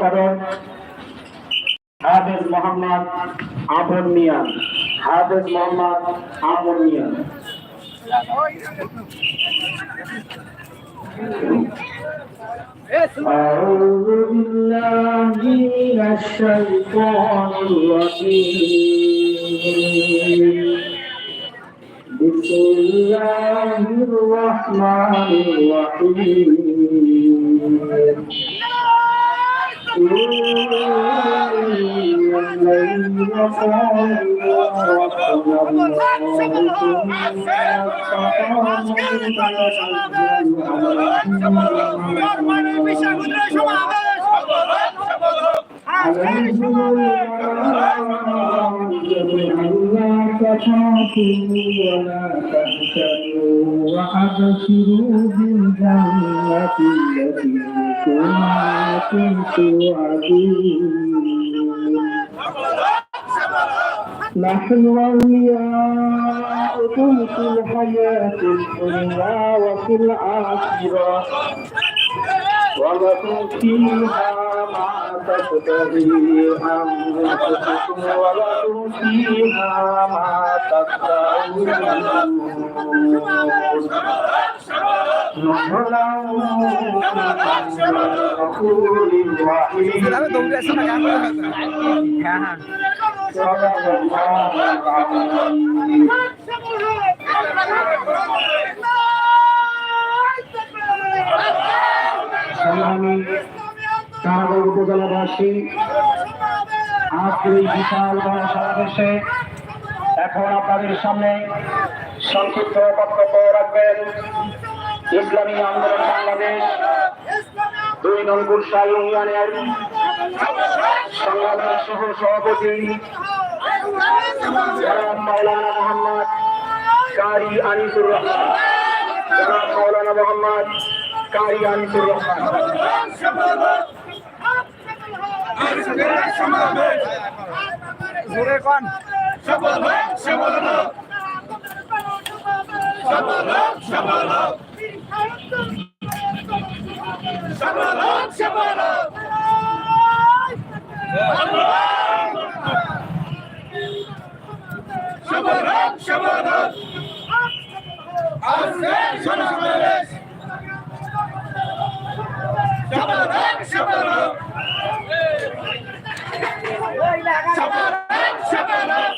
করেন হাফেজ মোহাম্মদ আমর মিয়া হাফেজ মোহাম্মদ আমর মিয়া أعوذ بالله من الشيطان الرجيم بسم الله الرحمن الرحيم সমাবেশ قالوا ربنا وأبشروا بالجنة التي كنتم توعدون نحن أولياؤكم في الحياة الدنيا وفي الآخرة ولكم فيها ما تشتهي أنفسكم ولكم فيها ما تدعون نزلا من غفور رحيم صدق الله العظيم সংগ্রামী কারাগার উপজেলাবাসী, আজকের এই বিশাল গণসমাবেশে এখন আপনাদের সামনে সংক্ষিপ্ত বক্তব্য রাখবেন। ইসলামী আন্দোলন বাংলাদেশ, দুই নং গুরসা ইউনিয়নের সংগ্রামী সহ সভাপতি মাওলানা মোহাম্মদ কারি আনিসুর রহমান মাওলানা মোহাম্মদ কারি আনিসুর রহমান জোরে কন। شباب شباب شباب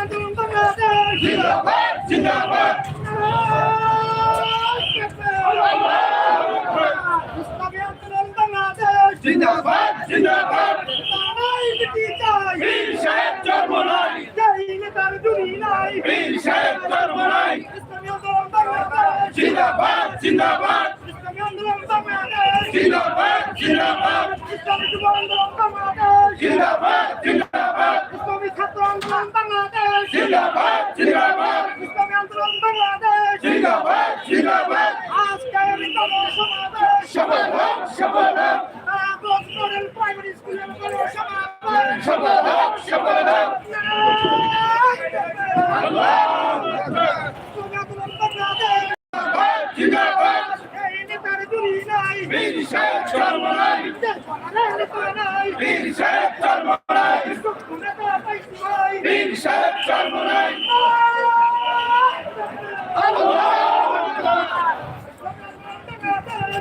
আন্দোলন বাংলাদেশ জিন্দাবাদ জিন্দাবাদ জিন্দাবাদ জিন্দাবাদ বীর সাহেব জন্ম নাই তার দুরি নাই বীর সাহেব জন্ম নাই জিন্দাবাদ জিন্দাবাদ জিন্দাবাদ জিন্দাবাদ জিন্দাবাদ জিন্দাবাদ আন্দোলন বাংলাদেশ জিন্দাবাদ জিন্দাবাদ ইসলামী আন্দোলন বাংলাদেশ জিন্দাবাদ জিন্দাবাদ আজকের তম সমাবেশ সফল হোক আগস্ট মডেল প্রাইমারি স্কুলের সমাবেশ সফল হোক আল্লাহু আকবার আন্দোলন বাংলাদেশ জিন্দাবাদ এই চুরি নাই বীর সাহেব চর্ম নাই বীর সাহেব চর্ম নাই বীর সাহেব চর্ম নাই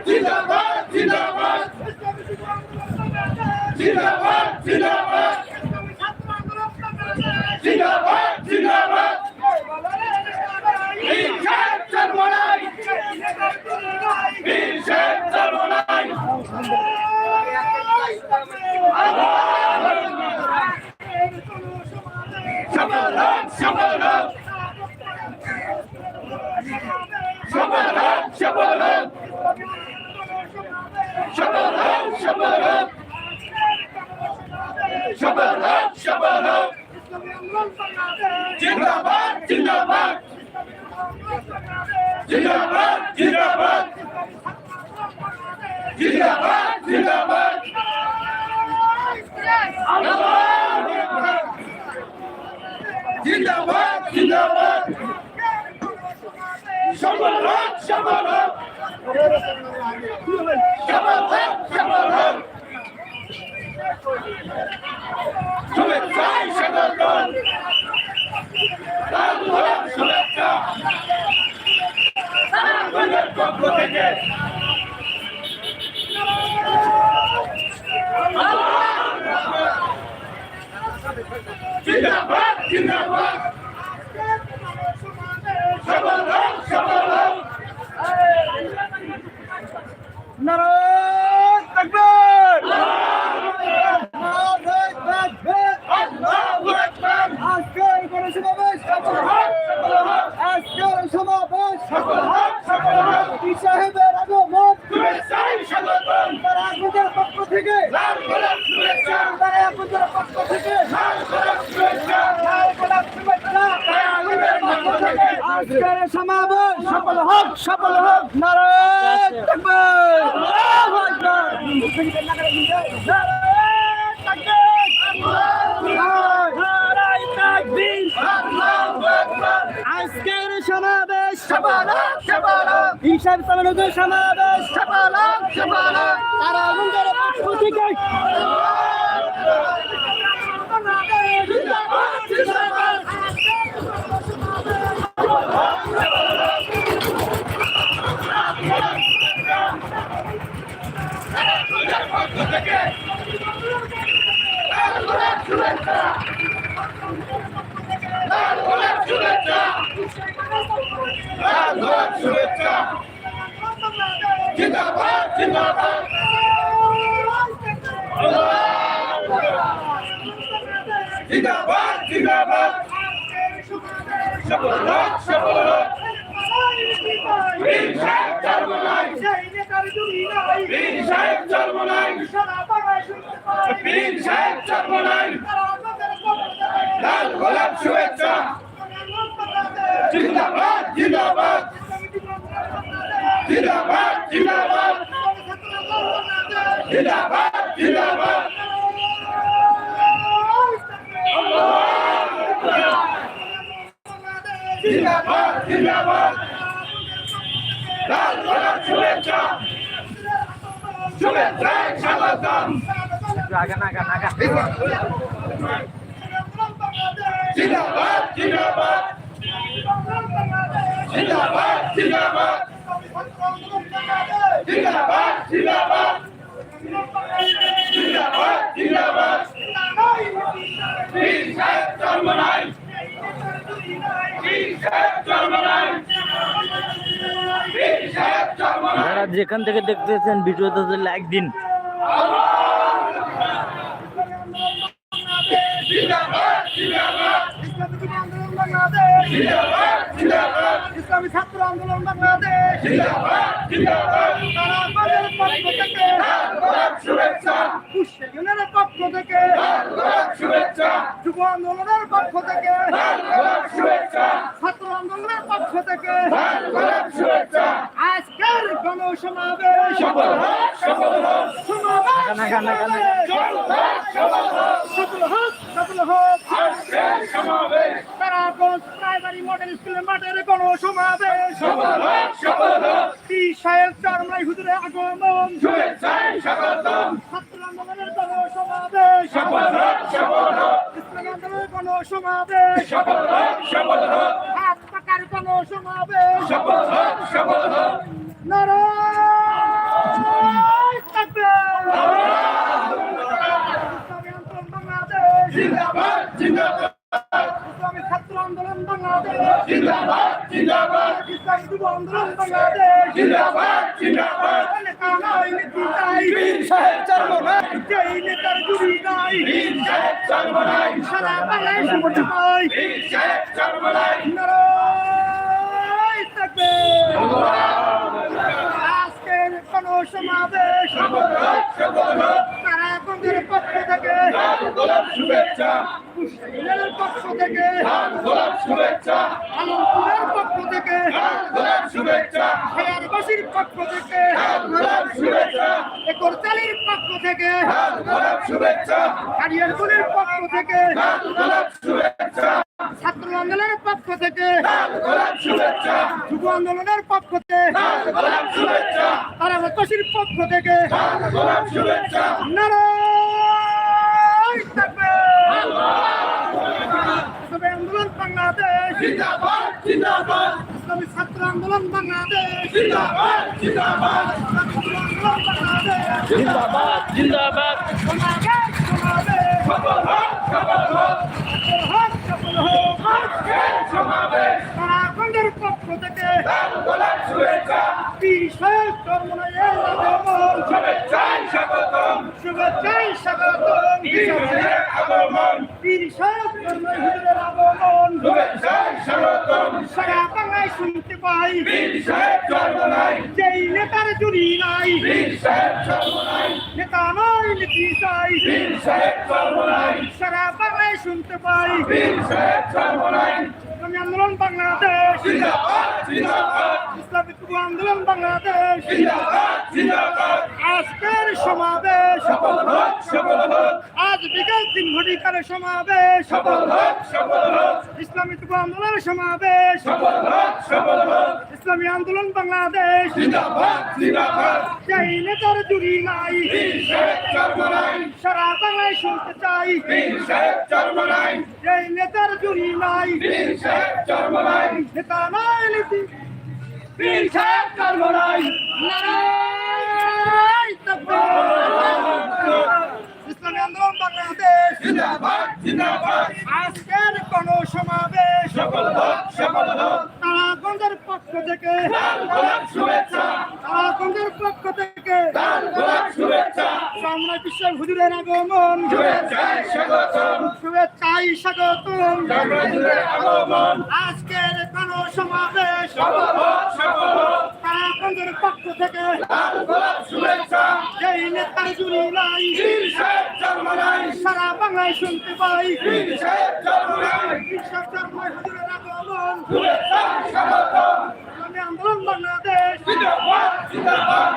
জিন্দাবাদ জিন্দাবাদ জিন্দাবাদ জিন্দাবাদ জিন্দাবাদ জিন্দাবাদ। জিন্দাবাদ জিন্দাবাদ। জিন্দাবাদ জিন্দাবাদ। জিন্দাবাদ জিন্দাবাদ। সফল হোক সফল হোক। Виноват, виноват, জিন্দাবাদ জিন্দাবাদ সফলবাদ সফলবাদ বীর সাহেব চরমনাই বীর সাহেব চরমনাই বীর সাহেব চরমনাই লাল গোলাপ শুভেচ্ছা জিন্দাবাদ জিন্দাবাদ জিন্দাবাদ জিন্দাবাদ জিন্দাবাদ জিন্দাবাদ জিন্দাবাদ জিন্দাবাদ লাল গোলাপ শুভেচ্ছা শুভেচ্ছায় স্বাগতম জিন্দাবাদ জিন্দাবাদ জিন্দাবাদ যারা যেখান থেকে দেখতেছেন ভিডিওতে লাইক দিন। জিন্দাবাদ জিন্দাবাদ। বাংলাদেশ ইসলামী ছাত্র আন্দোলন বাংলাদেশ পক্ষ থেকে যুব আন্দোলনের পক্ষ থেকে ছাত্র আন্দোলনের পক্ষ থেকে আজকের গণসমাবেশ সমাবেশ সমাবেশ তারাগঞ্জ প্রাইমারি মডেল স্কুলের মাঠের পি সাহেব চারমাই হুজুরের আগমন। ছাত্র আন্দোলনের হোক সফল ইসলামী আন্দোলনের সফল হোক সফল হোক নারায়ণ তাকবীর ইসলামী আন্দোলন বাংলাদেশ জিন্দাবাদ জিন্দাবাদ ইসলামী ছাত্র আন্দোলন বাংলাদেশ জিন্দাবাদ জিন্দাবাদ ইসলামী যুব আন্দোলন বাংলাদেশ জিন্দাবাদ জিন্দাবাদ নেতা নাই নীতি নাই বীর সাহেব চরমনাই যেই নেতার গুলি নাই বীর আজকের হোক সফল তারাগঞ্জের পক্ষ থেকে। গোলাপ শুভেচ্ছা কুশলীনের পক্ষ থেকে। গোলাপ শুভেচ্ছা আলমপুরের পক্ষ থেকে। গোলাপ শুভেচ্ছা হেয়ারবাসীর পক্ষ থেকে। গোলাপ শুভেচ্ছা একরচালির পক্ষ থেকে। গোলাপ শুভেচ্ছা হারিয়ারগুলির পক্ষ থেকে। গোলাপ শুভেচ্ছা ছাত্র আন্দোলনের পক্ষ থেকে। যুব আন্দোলনের পক্ষ থেকে। গোলাপ শুভেচ্ছা পক্ষ থেকে। আন্দোলন বাংলাদেশ। ইসলামী ছাত্র আন্দোলন বাংলাদেশ। জিন্দাবাদ জিন্দাবাদ সমাবেশ পক্ষ থেকে শুভেচ্ছা বিশেষ শুভেচ্ছায় স্বাগতম শুভেচ্ছাই স্বাগতম আগমন বিশেষ আগমন শুভেচ্ছায় স্বাগতম বাংলায় শুনতে পাই। যেই নেতার জুড়ি নাই। নেতা নয় নীতি চাই। সারা বাংলায় শুনতে পাই। ইসলামী আন্দোলন বাংলাদেশ। ইসলামী আন্দোলন বাংলাদেশ। আজকের সমাবেশ। সফল হোক সফল তিন ঘটিকার সমাবেশ। সফল হোক সফল হোক। ইসলামী যুব আন্দোলনের সমাবেশ। সফল হোক সফল হোক। ইসলামী আন্দোলন বাংলাদেশ। জিন্দাবাদ জিন্দাবাদ। নেতার জুড়ি নাই। সারা বাংলায় শুনতে চাই। সাহেব নেতার জুড়ি নাই। নেতা নয় নীতি। বীর সাহেব। ইসলামী আন্দোলন বাংলাদেশ। জিন্দাবাদ জিন্দাবাদ। আজকের কোন সমাবেশ। সফল হোক সফল হোক তারাগঞ্জের পক্ষ থেকে। গোলাপ শুভেচ্ছা। তারাগঞ্জের পক্ষ থেকে। গোলাপ শুভেচ্ছা। সম্রাট বিশ্বের হুজুরের আগমন। শুভেচ্ছায় স্বাগতম। আগমন। আজকের কোন সমাবেশ। সফল হোক সফল হোক তারাগঞ্জের পক্ষ থেকে যেই নেতার জুড়ি নাই সারা বাংলায় শুনতে পাই। আন্দোলন বাংলাদেশ। জিন্দাবাদ জিন্দাবাদ।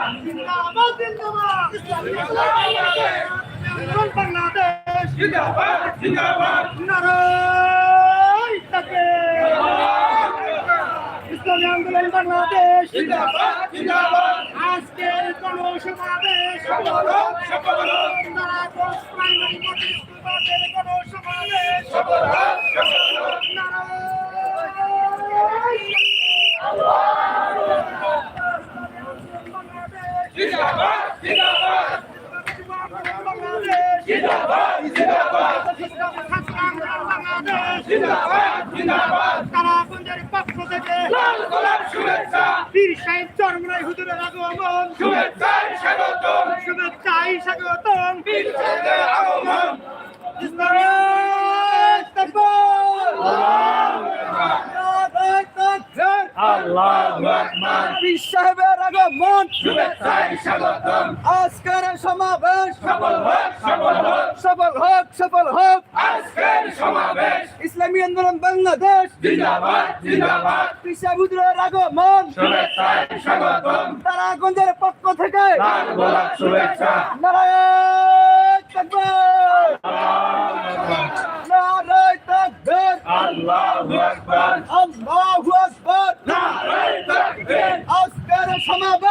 আন্দোলন বাংলাদেশ। জিন্দাবাদ জিন্দাবাদ। নারায়ণ তাকবীর ইসলামী আন্দোলন বাংলাদেশ। আজকের কোন সমাবেশ সফল হোক সফল হোক নারায়ণ। প্রাইমারি মডেল স্কুল মাঠের কোন সমাবেশ সফল হোক সফল হোক জিন্দাবাদ জিন্দাবাদ জিন্দাবাদ জিন্দাবাদ জিন্দাবাদ জিন্দাবাদ শুভেচ্ছা। পীর সাহেব চরমনাই হুজুরের আগমন। শুভেচ্ছা স্বাগতম। শুভেচ্ছা স্বাগতম। আকবার। পীর সাহেবের আগমন শুভেচ্ছায় স্বাগতম। আজকের সমাবেশ সফল হোক সফল হোক। সফল হোক সফল হোক। আজকের সমাবেশ। ইসলামী আন্দোলন বাংলাদেশ। জিন্দাবাদ জিন্দাবাদ। পীর সাহেবের আগমন শুভেচ্ছায় স্বাগতম। তারাগঞ্জের পক্ষ থেকে লাল গোলাপ শুভেচ্ছা। নারায়ণ তাকবীর নারায়ণ তাকবীর আল্লাহু আকবার আল্লাহু আকবার নারায়ে তাকবীর আজকের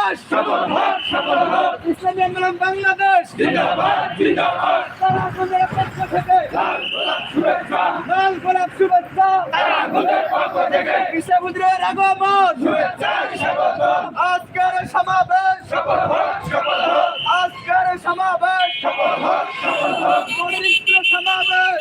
সমাবেশ সফল হোক সফল হোক ইসলামী আন্দোলন বাংলাদেশ। জিন্দাবাদ জিন্দাবাদ। তারাগঞ্জের পক্ষ থেকে। লাল গোলাপ শুভেচ্ছা। লাল গোলাপ শুভেচ্ছা। আমাদের পক্ষ থেকে। আগমন। আজকের সমাবেশ। সফল হোক সফল হোক। আজকের সমাবেশ। সফল হোক সফল হোক। পবিত্র সমাবেশ।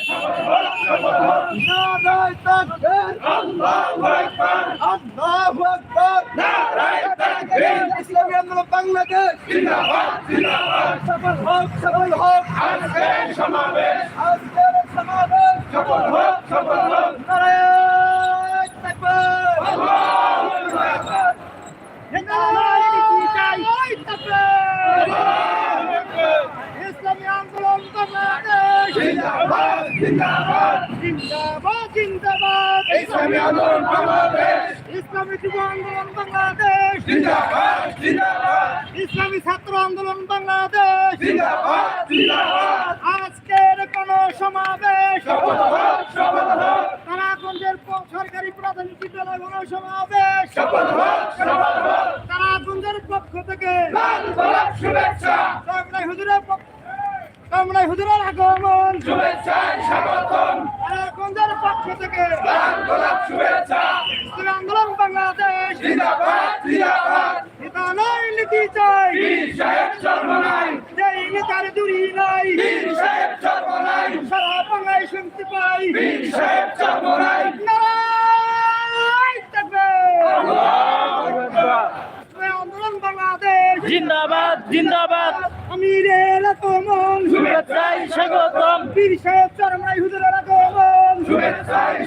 সফল হোক নারায় তাকবীর আল্লাহু আকবার আল্লাহু আকবার নারায়ে তাকবীর ইসলামী আন্দোলন বাংলাদেশ জিন্দাবাদ জিন্দাবাদ সফল হোক সফল হোক আজকের সমাবেশ আজকের সমাবেশ সফল হোক সফল হোক নারায় তাকবীর আল্লাহু আকবার নারায় তাকবীর ইসলামী আন্দোলন বাংলাদেশ জিন্দাবাদ জিন্দাবাদ জিন্দাবাদ জিন্দাবাদ ইসলামী আন্দোলন বাংলাদেশ ইসলামী যুব আন্দোলন বাংলাদেশ জিন্দাবাদ জিন্দাবাদ ইসলামী ছাত্র আন্দোলন বাংলাদেশ। আজকের কোন সমাবেশ। তারাগঞ্জের সরকারি প্রাথমিক বিদ্যালয় গণ সমাবেশ। তারাগঞ্জের পক্ষ থেকে শুভেচ্ছা। হুজুরের পক্ষ কামরাই হুজুরের আগমন। শুভেচ্ছায় স্বাগতম। তারাগঞ্জের পক্ষ থেকে শুভেচ্ছা। আন্দোলন বাংলাদেশ। জিন্দাবাদ জিন্দাবাদ। নয় নীতি চাই। সাহেব চর্মনাই যেই নেতার দূরি নাই। সাহেব চর্মনাই সারা বাংলায় শুনতে পাই। সাহেব ইসলামী আন্দোলন বাংলাদেশ। জিন্দাবাদ জিন্দাবাদ। আমিরের আগমন। শুভেচ্ছায় স্বাগতম। বীর সাহেব চরমাই হুজুরের আগমন। শুভেচ্ছায়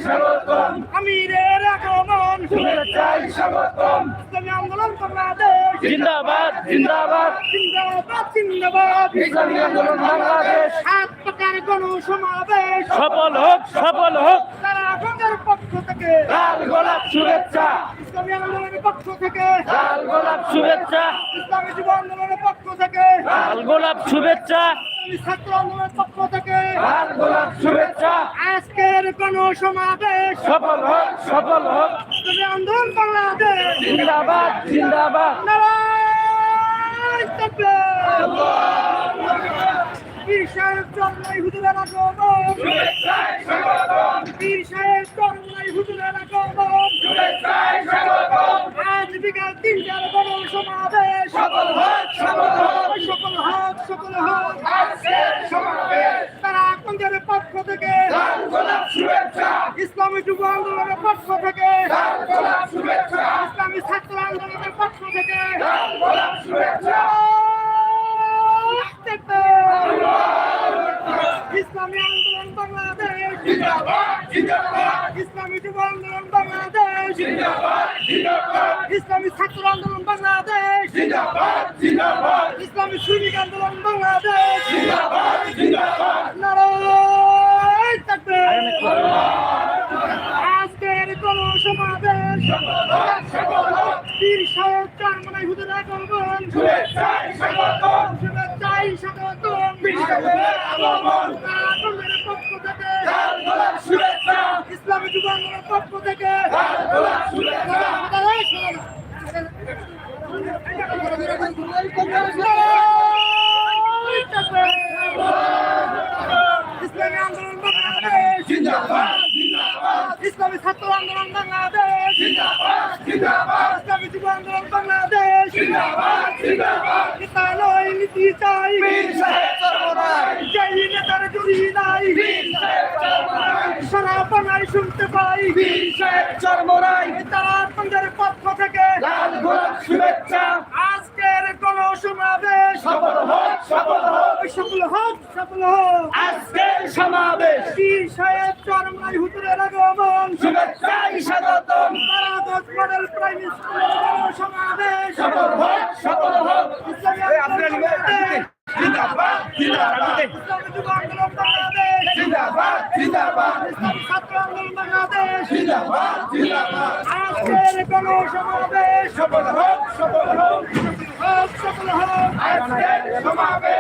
স্বাগতম। ইসলামী আন্দোলন বাংলাদেশ। জিন্দাবাদ জিন্দাবাদ। জিন্দাবাদ জিন্দাবাদ। ইসলামী আন্দোলন বাংলাদেশ। সাত প্রকার গণ সমাবেশ সফল হোক সফল হোক। তারা গঙ্গার পক্ষ থেকে। লাল গোলাপ শুভেচ্ছা। ইসলামী আন্দোলনের পক্ষ থেকে। লাল গোলাপ শুভেচ্ছা। ইসলামী যুব আন্দোলনের পক্ষ থেকে। লাল গোলাপ শুভেচ্ছা। ইসলামী ছাত্র আন্দোলনের পক্ষ থেকে। লাল গোলাপ শুভেচ্ছা। আজকের গণ সমাবেশ সফল হোক সফল হোক। ইসলামী আন্দোলন বাংলাদেশ। জিন্দাবাদ জিন্দাবাদ। বীর সাহেব চরমাই হুজুরের আগমন বীর সাহেব চরমাই হুজুরের আগমন আজ বিকাল তিনটার গণ সমাবেশ সফল হোক সফল হোক সকল হাত সকল হোক আজকের সমাবেশ তারা আপনাদের পক্ষ থেকে ইসলামী যুব আন্দোলনের পক্ষ থেকে ইসলামী ছাত্র আন্দোলনের পক্ষ থেকে ইসলামী আন্দোলন বাংলাদেশ। ইসলামী যুব আন্দোলন বাংলাদেশ। ইসলামী ছাত্র আন্দোলন বাংলাদেশ। ইসলামী শ্রমিক আন্দোলন বাংলাদেশ। জিন্দাবাদ নারায়ণ তাকবীর আজকের কোন সমাবেশ চারমানাই হুজুর সাহেবের আগমন। আগমনের পক্ষ থেকে থেকে শুভেচ্ছা ইসলামী আন্দোলন বাংলাদেশ জিন্দাবাদ জিন্দাবাদ ইসলামী ছাত্র আন্দোলন বাংলাদেশ ইসলামী যুব আন্দোলন বাংলাদেশ নেতা নয় নীতি চাই যেই নেতার জুড়ি নাই সারা বাংলায় শুনতে পাই চর্মনাই তারা পক্ষ থেকে লাল গোলাপ শুভেচ্ছা। আজকের সমাবেশ সফল হোক সফল হোক সফল হোক সফল হোক আজকের সমাবেশ পীর সাহেব চরমনাই হুজুরের আগমন শুভেচ্ছাই স্বাগতম তারাগঞ্জ মডেল প্রাইম স্কুলের সমাবেশ সফল হোক সফল হোক জিন্দাবাদ জিন্দাবাদ জিন্দাবাদ জিন্দাবাদ ছাত্র আন্দোলন বাংলাদেশ জিন্দাবাদ জিন্দাবাদ আজকের সফল হোক সফল হোক সফল হোক আজকের সমাবেশ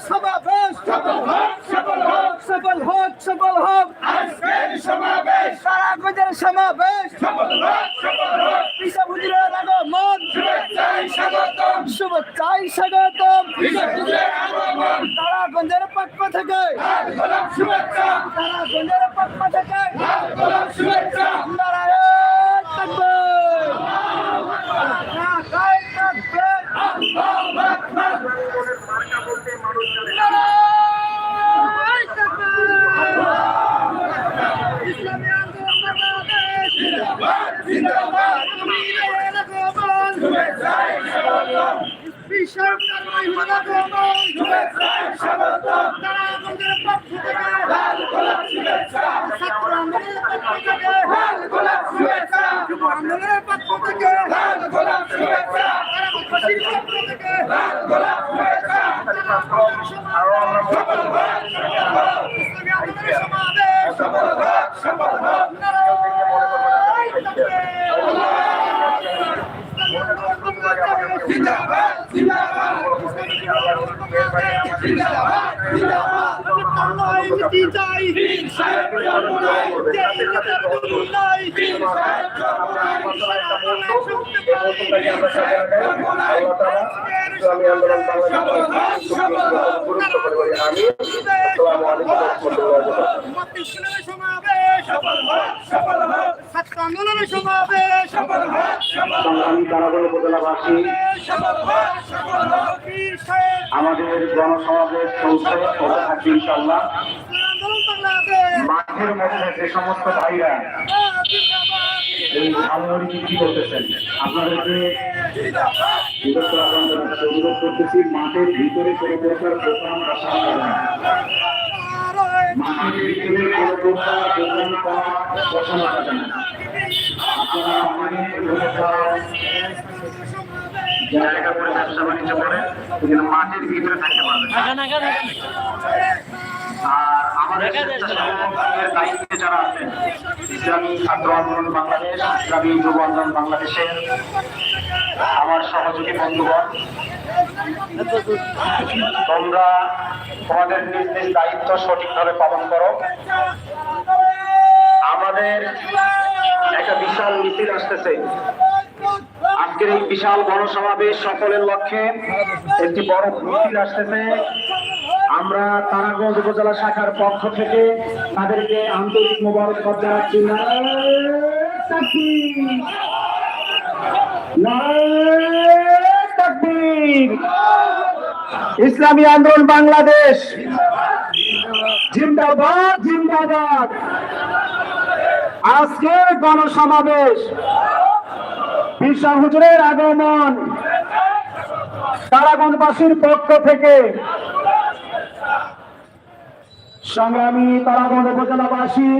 সমাবেশ সফল হোক সফল হোক সফল হোক সফল হোক আজকের সমাবেশ তারাগঞ্জের সমাবেশ সফল হোক সফল হোক পিসা হুজুরের আগমন শুভেচ্ছাই স্বাগতম শুভেচ্ছাই স্বাগতম বিশ্বযুগের আগমন তারাগঞ্জের পক্ষ থেকে লাল গোলাপ শুভেচ্ছা তারাগঞ্জের পক্ষ থেকে লাল গোলাপ শুভেচ্ছা নারায়ণ তাকবীর নারায়ণ তাকবীর আল্লাহু আকবার নারায়ণ তাকবীর ইসলামী আন্দোলন বাংলাদেশ জিন্দাবাদ জিন্দাবাদ আমিরের আগমন শুভেচ্ছাই স্বাগতম বিশাল তারাই আগমন শুভেচ্ছাই স্বাগতম তারাগঞ্জের পক্ষ থেকে লাল গোলাপ শুভেচ্ছা ছাত্র আন্দোলনের পক্ষ থেকে লাল গোলাপ শুভেচ্ছা যুব আন্দোলনের পক্ষ থেকে লাল গোলাপ শুভেচ্ছা তারাগঞ্জবাসীর পক্ষ থেকে লাল গোলাপ শুভেচ্ছা সফল হোক সফল হোক ইসলামী আন্দোলনের সমাবেশ সফল হোক সফল হোক নারায়ণ তাকবীর জিন্দাবাদ জিন্দাবাদ জিন্দাবাদ জিন্দাবাদ বীর সাহেব চরমোনাই বীর সাহেব চরমোনাই বীর সাহেব চরমোনাই ইসলামী আন্দোলন সফল হোক সফল হোক গুরুত্ব পরিবারে আমি আসসালামু আলাইকুম রহমতুল্লাহ সমাবেশ সফল হোক সফল হোক ছাত্র আন্দোলনের সমাবেশ সফল হোক সফল হোক সংগ্রামী কারাগার উপজেলাবাসী সফল হোক সফল হোক বীর সাহেব আমাদের গণসমাবেশ চলছে মাঠের মধ্যে যে সমস্ত ভাইরা এই সামরিক কি করতেছেন? আপনাদেরকে অনুরোধ করতেছি মাঠের ভিতরে কোনো প্রকার প্রোগ্রাম রাখা মাঠের ভিতরে কোনো প্রকার প্রোগ্রাম করা পছন্দ না। আপনারা আমাদের জায়গা করে ব্যবসা বাণিজ্য করে মাঠের ভিতরে থাকতে পারবেন না। আর দায়িত্বে যারা বাংলাদেশ বাংলাদেশের আমার তোমরা তোমাদের নিজ নিজ দায়িত্ব সঠিকভাবে পালন করো। আমাদের একটা বিশাল মিছিল আসতেছে। আজকের এই বিশাল গণসমাবেশ সফলের লক্ষ্যে একটি বড় মিছিল আসতেছে। আমরা তারাগঞ্জ উপজেলা শাখার পক্ষ থেকে তাদেরকে আন্তরিক মোবারকবাদ জানাচ্ছি! ইসলামী আন্দোলন বাংলাদেশ। জিন্দাবাদ জিন্দাবাদ। আজকের গণসমাবেশ। বিশ্ব হুজুরের আগমন। তারাগঞ্জবাসীর পক্ষ থেকে সংগ্রামী তারাগঞ্জ উপজেলাবাসী,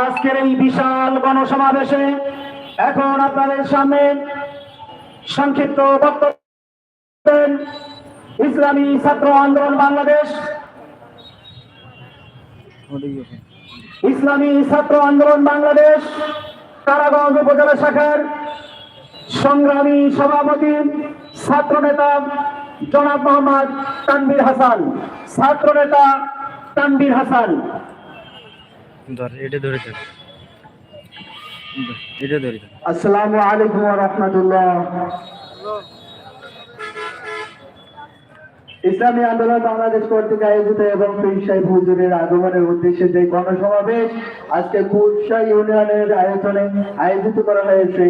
আজকের এই বিশাল গণসমাবেশে এখন আপনাদের সামনে সংক্ষিপ্ত বক্তব্য ইসলামী ছাত্র আন্দোলন বাংলাদেশ। ইসলামী ছাত্র আন্দোলন বাংলাদেশ তারাগঞ্জ উপজেলা শাখার সংগ্রামী সভাপতি, ছাত্র নেতা জনাব মোহাম্মদ তানবির হাসান ছাত্র নেতা তানবির হাসান। আসসালামু আলাইকুম রহমতুল্লাহ। ইসলামী আন্দোলন বাংলাদেশ কর্তৃক আয়োজিত এবং পীরসাহেব হুজুরের আগমনের উদ্দেশ্যে যে গণসমাবেশ আজকে কুরসা ইউনিয়নের আয়োজনে আয়োজিত করা হয়েছে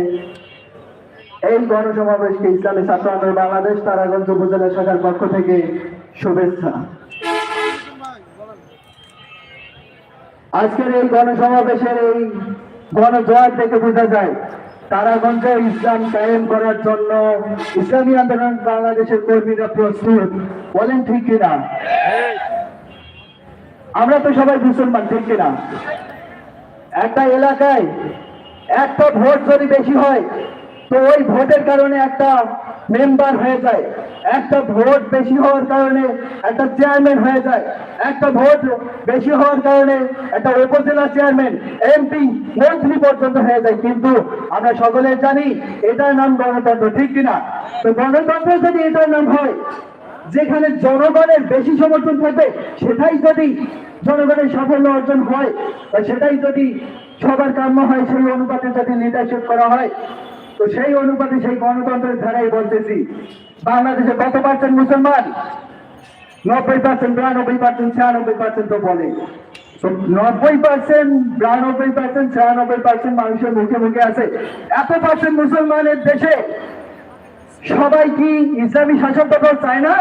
এই গণসমাবেশকে ইসলামী ছাত্র বাংলাদেশ তারাগঞ্জ উপজেলা শাখার পক্ষ থেকে শুভেচ্ছা। আজকের এই গণসমাবেশের এই গণজোয়ার দেখে বোঝা যায়, তারাগঞ্জে ইসলাম কায়েম করার জন্য ইসলামী আন্দোলন বাংলাদেশের কর্মীরা প্রস্তুত, বলেন ঠিক কিনা? আমরা তো সবাই মুসলমান, ঠিক কিনা? একটা এলাকায় একটা ভোট যদি বেশি হয় তো ওই ভোটের কারণে একটা মেম্বার হয়ে যায়, একটা ভোট বেশি হওয়ার কারণে একটা চেয়ারম্যান হয়ে যায়, একটা ভোট বেশি হওয়ার কারণে একটা উপজেলা চেয়ারম্যান এমপি মন্ত্রী পর্যন্ত হয়ে যায়। কিন্তু আমরা সকলে জানি এটার নাম গণতন্ত্র, ঠিক কিনা? তো গণতন্ত্র যদি এটার নাম হয়, যেখানে জনগণের বেশি সমর্থন থাকবে, সেটাই যদি জনগণের সাফল্য অর্জন হয় সেটাই যদি সবার কাম্য হয়, সেই অনুপাতে যদি লিডারশিপ করা হয় তো সেই অনুপাতে সেই গণতন্ত্রের ধারাই বলতেছি। বাংলাদেশে কত পার্সেন্ট মুসলমান? নব্বই পার্সেন্ট বিরানব্বই পার্সেন্ট ছিয়ানব্বই পার্সেন্ট তো বলে। নব্বই পার্সেন্ট বিরানব্বই পার্সেন্ট ছিয়ানব্বই পার্সেন্ট মানুষের মুখে মুখে আছে। এত পার্সেন্ট মুসলমানের দেশে সবাই কি ইসলামী শাসনতন্ত্র চায় না?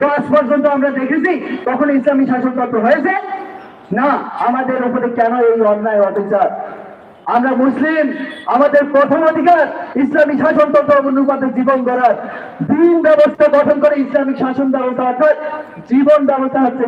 তো পর্যন্ত আমরা দেখেছি, কখন ইসলামী শাসনতন্ত্র হয়েছে? না, আমাদের উপরে কেন এই অন্যায় অত্যাচার আমরা মুসলিম, আমাদের প্রথম অধিকার ইসলামী শাসনতন্ত্র অনুপাতে জীবন গড়ার। দিন ব্যবস্থা গঠন করে ইসলামিক শাসন ব্যবস্থা অর্থাৎ জীবন ব্যবস্থা হচ্ছে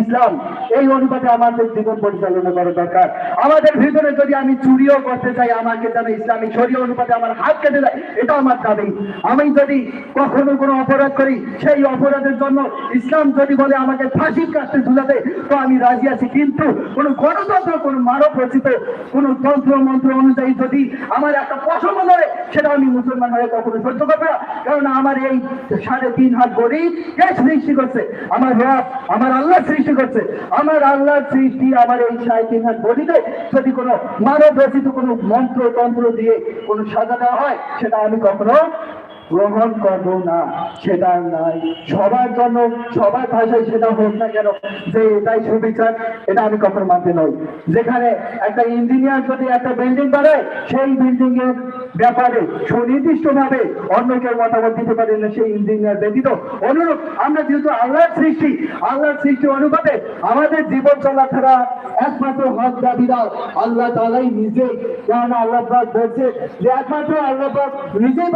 ইসলাম। এই অনুপাতে আমাদের জীবন পরিচালনা করা দরকার। আমাদের ভিতরে যদি আমি চুরিও করতে চাই, আমাকে যেন ইসলামিক শরীয় অনুপাতে আমার হাত কেটে দেয় এটা আমার দাবি। আমি যদি কখনো কোনো অপরাধ করি, সেই অপরাধের জন্য ইসলাম যদি বলে আমাকে ফাঁসির কাছে ঝুলাতে, তো আমি রাজি আছি। কিন্তু কোনো গণতন্ত্র, কোনো মানব রচিত কোনো তন্ত্র মন্ত্র অনুযায়ী যদি আমার একটা পছন্দ ধরে, সেটা আমি মুসলমান হয়ে কখনো সহ্য করব না। কারণ আমার এই সাড়ে তিন হাত গড়ি কে সৃষ্টি করছে? আমার রব, আমার আল্লাহ সৃষ্টি করছে। আমার আল্লাহ সৃষ্টি আমার এই সাড়ে তিন হাত গড়িতে যদি কোনো মানব রচিত কোনো মন্ত্র তন্ত্র দিয়ে কোনো সাজা দেওয়া হয়, সেটা আমি কখনো গ্রহণ করব না, সেটা নাই। সবার জন্য, সবার ভাষায় সেটা হোক না কেন, যে এটাই সুবিচার, এটা আমি কখনো মানতে নই। যেখানে একটা ইঞ্জিনিয়ার যদি একটা বিল্ডিং বানায়, সেই বিল্ডিং এর ব্যাপারে সুনির্দিষ্ট ভাবে অন্য কেউ মতামত দিতে পারে না, সেই ইঞ্জিনিয়ার ব্যতীত। অনুরূপ, আমরা যেহেতু আল্লাহর সৃষ্টি আল্লাহর সৃষ্টি অনুপাতে আমাদের জীবন চলা চলাফেরা একমাত্র হক দাবিদার আল্লাহ তালাই নিজেই। কারণ আল্লাহ বলছে যে একমাত্র আল্লাহ নিজেই